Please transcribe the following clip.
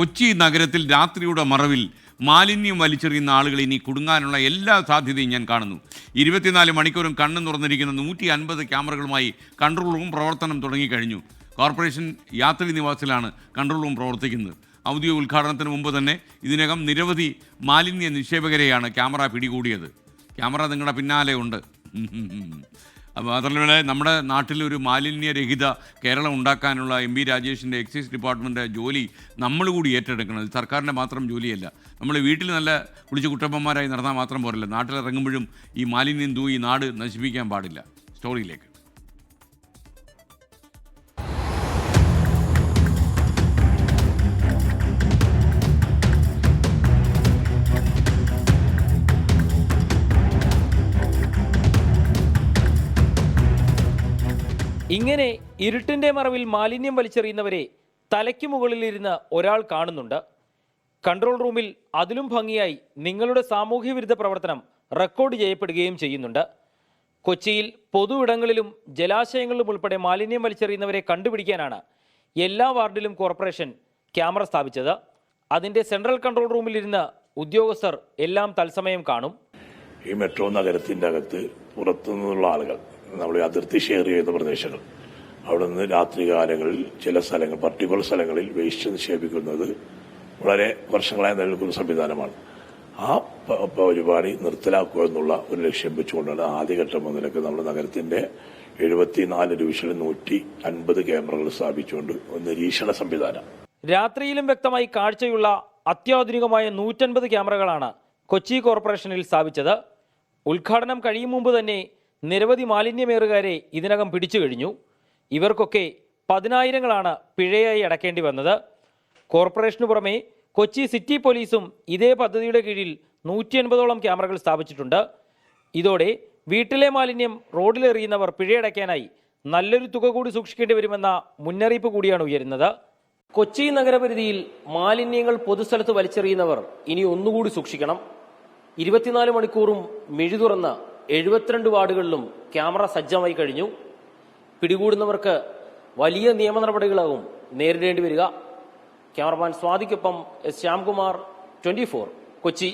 കൊച്ചി നഗരത്തിൽ രാത്രിയുടെ മറവിൽ മാലിന്യം വലിച്ചെറിയുന്ന ആളുകൾ ഇനി കുടുങ്ങാനുള്ള എല്ലാ സാധ്യതയും ഞാൻ കാണുന്നു. ഇരുപത്തിനാല് മണിക്കൂറും കണ്ണു തുറന്നിരിക്കുന്ന നൂറ്റി അൻപത് ക്യാമറകളുമായി കൺട്രോൾ റൂം പ്രവർത്തനം തുടങ്ങിക്കഴിഞ്ഞു. കോർപ്പറേഷൻ യാത്രി നിവാസിലാണ് കൺട്രോൾ റൂം പ്രവർത്തിക്കുന്നത്. ഔദ്യോഗിക ഉദ്ഘാടനത്തിന് മുമ്പ് തന്നെ ഇതിനകം നിരവധി മാലിന്യ നിക്ഷേപകരെയാണ് ക്യാമറ പിടികൂടിയത്. ക്യാമറ നിങ്ങളുടെ പിന്നാലെ ഉണ്ട്. മാത്രമല്ല നമ്മുടെ നാട്ടിൽ ഒരു മാലിന്യരഹിത കേരളം ഉണ്ടാക്കാനുള്ള എം ബി രാജേഷിന്റെ എക്സൈസ് ഡിപ്പാർട്ട്മെന്റ് ജോലി നമ്മൾ കൂടി ഏറ്റെടുക്കണം. സർക്കാരിന്റെ മാത്രം ജോലിയല്ല. നമ്മൾ വീട്ടിൽ നല്ല കുളിച്ച് കുട്ടപ്പന്മാരായി നടന്നാൽ മാത്രം പോരല്ല. നാട്ടിലിറങ്ങുമ്പോഴും ഈ മാലിന്യം തൂയി നാട് നശിപ്പിക്കാൻ പാടില്ല. സ്റ്റോറിയിലേക്ക്. ഇങ്ങനെ ഇരുട്ടിന്റെ മറവിൽ മാലിന്യം വലിച്ചെറിയുന്നവരെ തലയ്ക്ക് മുകളിലിരുന്ന് ഒരാൾ കാണുന്നുണ്ട്. കൺട്രോൾ റൂമിൽ അതിലും ഭംഗിയായി നിങ്ങളുടെ സാമൂഹ്യ വിരുദ്ധ പ്രവർത്തനം റെക്കോർഡ് ചെയ്യപ്പെടുകയും ചെയ്യുന്നുണ്ട്. കൊച്ചിയിൽ പൊതു ഇടങ്ങളിലും ജലാശയങ്ങളിലും ഉൾപ്പെടെ മാലിന്യം വലിച്ചെറിയുന്നവരെ കണ്ടുപിടിക്കാനാണ് എല്ലാ വാർഡിലും കോർപ്പറേഷൻ ക്യാമറ സ്ഥാപിച്ചത്. അതിന്റെ സെൻട്രൽ കൺട്രോൾ റൂമിലിരുന്ന് ഉദ്യോഗസ്ഥർ എല്ലാം തത്സമയം കാണും. ഈ മെട്രോ നഗരത്തിന്റെ അകത്ത് പുറത്തുനിന്നുള്ള ആളുകൾ നമ്മൾ അതിർത്തി ഷെയർ ചെയ്യുന്ന പ്രദേശങ്ങൾ. അവിടെ നിന്ന് രാത്രികാലങ്ങളിൽ ചില സ്ഥലങ്ങൾ പർട്ടിക്കുലർ സ്ഥലങ്ങളിൽ വേസ്റ്റ് നിക്ഷേപിക്കുന്നത് വളരെ വർഷങ്ങളായി നിലനിൽക്കുന്ന സംവിധാനമാണ്. ആ പരിപാടി നിർത്തലാക്കുക എന്നുള്ള ഒരു ലക്ഷ്യം വെച്ചുകൊണ്ടാണ് ആദ്യഘട്ടം മുതലൊക്കെ നമ്മുടെ നഗരത്തിന്റെ എഴുപത്തിനാല് ഡിവിഷനിൽ നൂറ്റി അൻപത് ക്യാമറകൾ സ്ഥാപിച്ചുകൊണ്ട് നിരീക്ഷണ സംവിധാനം. രാത്രിയിലും വ്യക്തമായി കാഴ്ചയുള്ള അത്യാധുനികമായ നൂറ്റൻപത് ക്യാമറകളാണ് കൊച്ചി കോർപ്പറേഷനിൽ സ്ഥാപിച്ചത്. ഉദ്ഘാടനം കഴിയും മുമ്പ് തന്നെ നിരവധി മാലിന്യമേറുകാരെ ഇതിനകം പിടിച്ചു കഴിഞ്ഞു. ഇവർക്കൊക്കെ പതിനായിരങ്ങളാണ് പിഴയായി അടക്കേണ്ടി വന്നത്. കോർപ്പറേഷനു പുറമെ കൊച്ചി സിറ്റി പോലീസും ഇതേ പദ്ധതിയുടെ കീഴിൽ നൂറ്റി അൻപതോളം ക്യാമറകൾ സ്ഥാപിച്ചിട്ടുണ്ട്. ഇതോടെ വീട്ടിലെ മാലിന്യം റോഡിലെറിയുന്നവർ പിഴയടയ്ക്കാനായി നല്ലൊരു തുക കൂടി സൂക്ഷിക്കേണ്ടി വരുമെന്ന മുന്നറിയിപ്പ് കൂടിയാണ് ഉയരുന്നത്. കൊച്ചി നഗരപരിധിയിൽ മാലിന്യങ്ങൾ പൊതുസ്ഥലത്ത് വലിച്ചെറിയുന്നവർ ഇനി ഒന്നുകൂടി സൂക്ഷിക്കണം. ഇരുപത്തിനാല് മണിക്കൂറും മിഴി തുറന്ന് എഴുപത്തിരണ്ട് വാർഡുകളിലും ക്യാമറ സജ്ജമായി കഴിഞ്ഞു. പിടികൂടുന്നവർക്ക് വലിയ നിയമ നടപടികളാവും നേരിടേണ്ടി വരിക. ക്യാമറമാൻ സ്വാതിക്കൊപ്പം എസ് ശ്യാംകുമാർ ട്വന്റി കൊച്ചി.